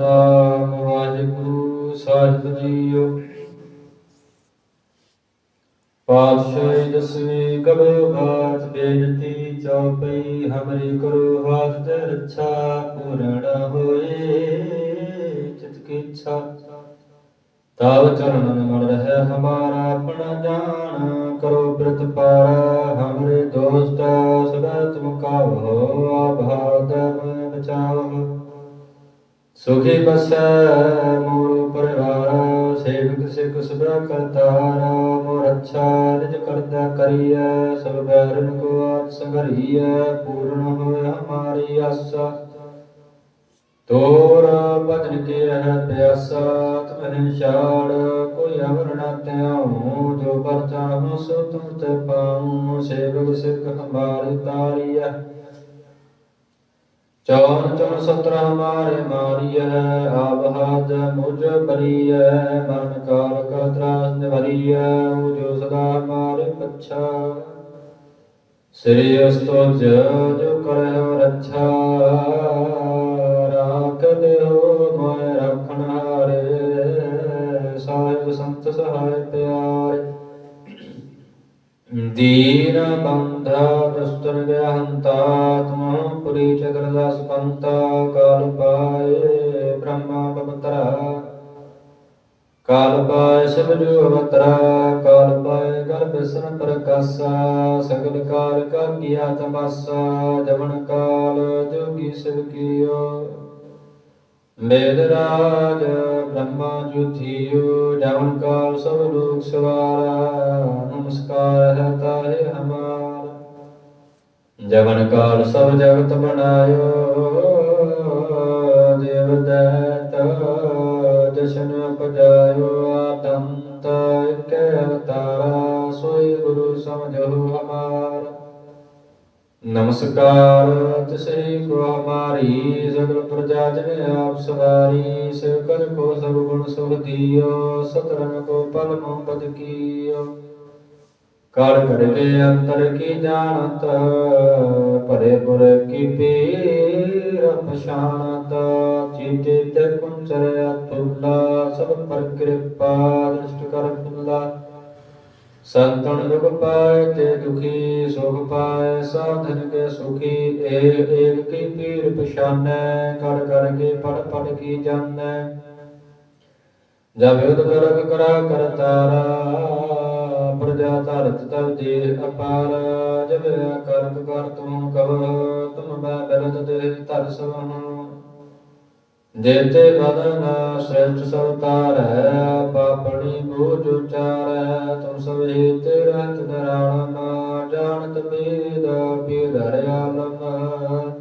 ਸਤਨਾਮ ਵਾਹਿਗੁਰੂ, ਸਾਹਿਬ JIO. ਪਾਤਸ਼ਾਹੀ ਦਸਵੀਂ ਕਬਰ ਬਾਤ ਬੇਨਤੀ ਚੌਪਈ, ਹਮਰੀ ਕਰੋ ਹਾਥ ਤੇ ਰੱਛਾ ਪੂਰਨ ਹੋਏ ਚਿਤ ਕੀ ਇੱਛਾ। ਤਾਵ ਚਰਨਨ ਮਨ ਰਹਿ, ਹਮਾਰਾ ਆਪਣਾ ਜਾਣ, ਕਰੋ ਬ੍ਰਤ ਪਾਰਾ ਹਮਰੇ ਦੋਸਤ, ਸਦਾ ਤੁਮ ਕਾਵੋ ਆਭਾਗ ਮੈਂ ਸੁਖੀ ਬਸੈ ਮੋਰ ਪਰਿਵਾਰ, ਸੇਵਕ ਸਿਖ ਸਦਾ ਕਰਤਾਰਾ ਮੋਰ ਅੱਛਾ ਨਿਜ ਕਰਦਾ ਕਰੀਐ, ਸਭ ਬੈਰਨ ਕੋ ਆਪ ਸੰਗਰੀਐ ਪੂਰਨ ਹੋਇ ਹਮਾਰੀ ਆਸਾ। ਤੋਰ ਭਜਨ ਕੇ ਰਹਿ ਪਿਆਸਾ ਤੁਮਹਿ ਛਾੜ, ਕੋਈ ਅਵਰ ਨਾ ਧਿਆਉ, ਜੋ ਪਰਚਾ ਚਾਹਉ ਸੋ ਤੁਮ ਤੇ ਪਾਉ, ਸੇਵਕ ਸਿਖ ਹਮਾਰੀ ਤਾਰੀਐ। ਚੌਨ ਚੌਨ ਸਤਰ ਹਮਾਰੇ ਮਾਰੀਐ, ਆਪ ਮੁਝ ਬਰੀਐ ਮਨ ਕਾਲ ਕਾ ਤਰਾਸ ਨਿਵਰੀਐ, ਉਹ ਜੋ ਸਦਾ ਹਮਾਰੇ ਪੱਛਾ। ਸ੍ਰੀ ਅਸਤੋਜ ਜੋ ਕਰਹਿ ਰੱਛਾ, ਰਾਖ ਲਿਓ ਮੈਂ ਰਖਣ ਹਾਰੇ, ਸਾਹਿਬ ਸੰਤ ਸਹਾਇ ਪਿਆਰੇ। ਦੀਨ ਬੰਧਾ ਦਸਤਨ ਗਹੰਤਾ ਤੁਮ ਪੁਰੀ ਚਕਰ ਦਾਸ ਪੰਤਾ ਕਾਲ ਪਾਏ ਬ੍ਰਹਮਾ ਪਵਤਰਾ। ਕਾਲ ਪਾਏ ਸਭ ਜੋ ਅਵਤਰਾ, ਕਾਲ ਪਾਏ ਗਲ ਬਿਸਨ ਪ੍ਰਕਾਸ਼ਾ, ਸਗਲ ਕਾਲ ਕਾ ਕੀਆ ਤਪਾਸਾ ਜਮਨ ਕਾਲ ਜੋਗੀ ਸਿਵ ਕੀਓ। ਮੇਦ ਰਾਜ ਬ੍ਰਹਮਾ ਜੁਥਿਓ ਜਮਨ ਕਾਲ ਸਭ ਲੋਕ ਕਾਲ ਸਭ ਜਗਤ ਬਣਾਇਓ ਦੇਵ ਦੈਤ ਜਸ਼ਨ ਪਜਾਇਓ ਆਤੰਤ ਇਕ ਅਵਤਾਰਾ ਸੋਈ ਗੁਰੂ ਸਮਝੋ ਹਮਾਰ। ਨਮਸਕਾਰ ਤਿਸੇ ਕੋ ਹਮਾਰੀ, ਸਗਲ ਪ੍ਰਜਾ ਜਨ ਆਪ ਸਵਾਰੀ ਸਿਵਕਰ ਕੋ ਸਭ ਗੁਣ ਸੁਖ ਦੀਓ ਸਤਰਨ ਕੋ ਪਲ ਮੁਹੱਬਤ ਕੀਓ। ਕਾਲ ਘੜਕੇ ਅੰਤਰ ਕੀ ਜਾਣਤ, ਭਰੇ ਪੁਰ ਕੀ ਪੀਰ ਪਛਾਣਤ। ਚੀਤੇ ਤੇ ਕੁੰਚਰ ਅਤੁਲਾ, ਸਭ ਪਰ ਕਿਰਪਾ ਦ੍ਰਿਸ਼ਟ ਕਰ ਫੁੱਲਾ ਸੰਤਨ ਦੁਖ ਪਾਏ ਤੇ ਦੁਖੀ, ਸੁਖ ਪਾਏ, ਸਾਧਨ ਕੇ ਸੁਖੀ। ਏਕ ਏਕ ਕੀ ਪੀਰ ਪਛਾਨੈ, ਕਰ ਕਰ ਕੇ ਪੜ ਪੜ ਕੀ ਜਾਣੈ। ਜਬ ਯੁਧ ਕਰਕ ਕਰਾ ਕਰਤਾਰਾ ਪ੍ਰਜਾ ਧਰਤ ਤਬ ਦੇ ਅਪਾਰ, ਜਬ ਕਰਕ ਕਰ ਤੂੰ ਕਵ ਤੁਮ ਮੈਂ ਬਲਦ ਦੇ ਧਰ ਸਵਹੁ ਜੇਤੇ ਬਦਨ ਸ੍ਰੇਸ਼ਟ ਸਵਤਾਰੈ ਪਾਪਣੀ ਬੋਝ ਉਚਾਰੈ, ਤੁਮ ਸਭ ਹਿਤ ਰਹਿਤ ਨਰਾਣਮ, ਜਾਣਤ ਬੇਦ ਬੇਧਰ ਆਲਮ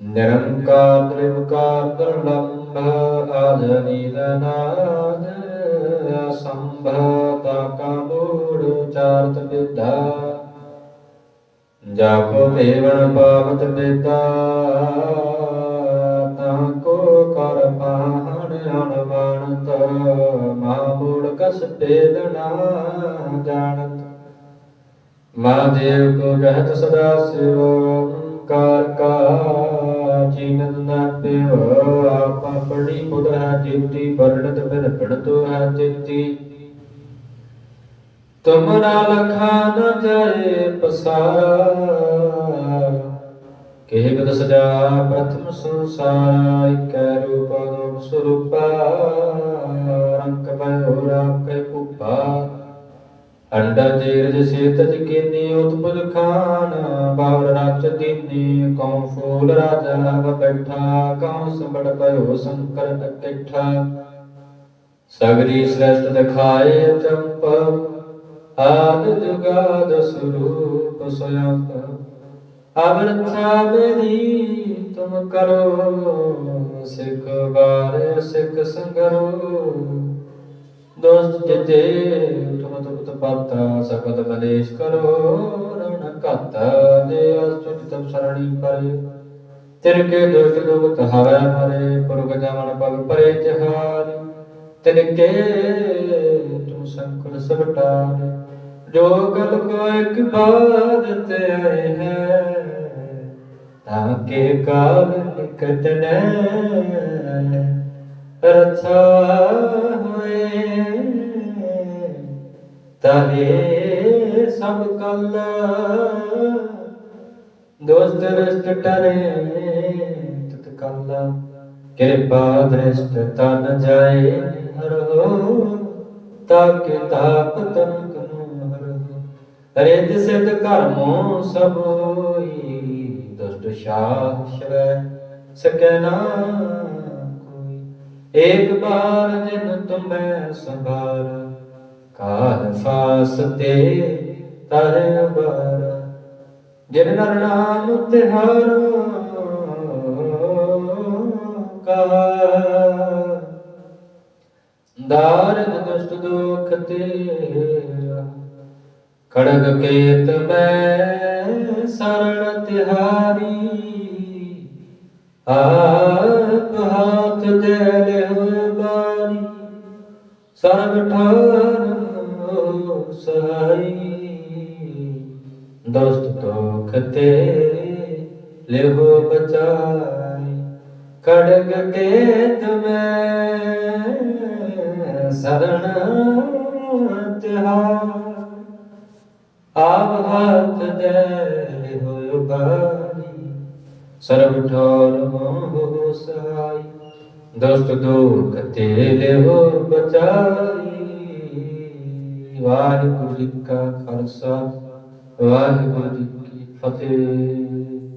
ਨਿਰੰਕਾਰ ਤ੍ਰਿਵਕਾਰ ਦੁਰਲੰਭ, ਆਦ ਨੀਲ ਨਾਦ ਅਸੰਭਵ ਤਾ ਮੂੜ ਉਚਾਰਤ ਵਿਦਾ ਜਾ ਕੋ ਪਾਵਤ ਬੇਤਾ ਤਾਂ ਕੋ ਕਰ ਪਾਹਣ ਅਣਵਣਤ ਮਹਾਮੂੜ ਕਸ ਭੇਦਨਾ ਜਾਣਤ। ਮਹਾਦੇਵ ਕੋ ਰਹਿਤ ਸਦਾ ਸਿਵ ਕਾਰ ਕਾ ਚੀਨਤ ਨਾ ਪਿਓ, ਆਪ ਆਪਣੀ ਬੁਧ ਜਿਤੀ ਵਰਣਤ ਬਿਨ ਪੜਤੋ ਹੈ ਜਿਤੀ ਤੁਮਰਾ ਲਖਾ ਨ ਜਾਏ ਪਸਾਰਾ। ਕਿਹ ਬਦ ਸਜਾ ਪ੍ਰਥਮ ਸੰਸਾਰ, ਇਕੈ ਰੂਪ ਰੂਪ ਸਰੂਪਾ। ਰੰਗ ਭਇਓ, ਰਾਮ ਕੈ ਕੁਪਾ ਅੰਡਾ ਜੀਰਜ ਸੇਤਜ ਕੀਨੀ ਉਤਪੁਜ ਖਾਨ। ਬਾਵਰ ਰਾਜ ਦੀਨੀ ਕਉ ਫੂਲ ਰਾਜਾ ਲਵ ਬੈਠਾ। ਕਉ ਸੰਬੜ ਪਇਓ ਸੰਕਰ ਇਕੱਠਾ ਸਗਰੀ ਸ੍ਰੇਸ਼ਟ ਦਿਖਾਏ ਚੰਪ। ਆਦ ਜੁਗਾਦ ਸਰੂਪ ਸਯੰ ਅਵਰਥਾ ਮੇਰੀ ਤੁਮ ਕਰੋ, ਸਿਖ ਬਾਰੇ ਸਿਖ ਸੰਗਰੋ। ਦੋਸਤ ਜਿਤੇ ਤੁਮ ਤੁਮ ਤਪਾਤਾ ਸਕਤ ਬਲੇਸ਼ ਕਰੋ, ਰਣ ਕਤ ਦੇ ਅਸੁਚ ਤਮ ਸਰਣੀ ਪਰੇ। ਤਿਨ ਕੇ ਦੁਸ਼ਟ ਦੁਖ ਹਵੈ ਮਰੇ ਪੁਰਗ ਜਮਨ ਪਗ ਪਰੇ ਜਹਾਰ ਤਿਨ ਕੇ ਤੁਮ ਸੰਕਲ ਸਬਟਾਰ ਜੋ ਗਲ ਕੋ ਇੱਕ ਬਾਦ ਤੇ ਆਏ ਹੈ, ਤਾਂ ਕੇ ਕਾਲ ਨਿਕਟ ਨੈ ਰੱਛਾ ਹੋਏ ਤਾਹੇ ਸਭ ਕਲ। ਦੋਸਤ ਰਿਸ਼ਟ ਟਰੇ ਤਤ ਕਲ ਕਿਰਪਾ ਦ੍ਰਿਸ਼ਟ ਤਨ ਜਾਏ ਹਰੋ ਤਾਕੇ ਤਾਪ ਤਨ ਰਿੱਧ ਸਿੱਧ ਕਰਮੋ ਸਭ ਹੋਈ, ਦੁਸ਼ਟ ਸ਼ਾਹ ਸ਼ਰੈ ਸਕੈ ਨਾ ਕੋਈ। ਏਕ ਬਾਰ ਜਿਨ ਤੁਮੈ ਸੰਭਾਰ, ਕਾਲ ਫਾਸਤੇ ਤਰੇ ਬਾਰ ਜਿਨ ਨਰ ਨਾਮ ਤਿਹਾਰੋ ਕਹਾ ਦਾਰਦ ਦੁਸ਼ਟ ਦੁਖ ਤੇ ਖੜਗ ਕੇਤ ਮੈਂ ਸਰਣ ਤਿਹਾਰੀ, ਆਪ ਹਾਥ ਦੇ ਲਿਓ ਬਾਰੀ, ਸਰਬ ਠਾਰ ਸਹਾਈ। ਦੋਸਤ ਦੁਖ ਤੇ ਲਿਓ ਬਚਾਈ ਖੜਗ ਕੇਤ ਮੈਂ ਸਰਣ ਤਿਹਾਰ। ਆਪ ਹੱਥ ਦੇ ਹੋਇ ਬਾਰੀ ਸਰਬ ਠੋਰ ਮੋਹ ਸਹਾਈ ਦੋਸਤ ਦੁਖ ਤੇ ਲਿਓ ਬਚਾਈ। ਵਾਹਿਗੁਰੂ ਜੀ ਕਾ ਖਾਲਸਾ, ਵਾਹਿਗੁਰੂ ਜੀ ਕੀ ਫਤਿਹ।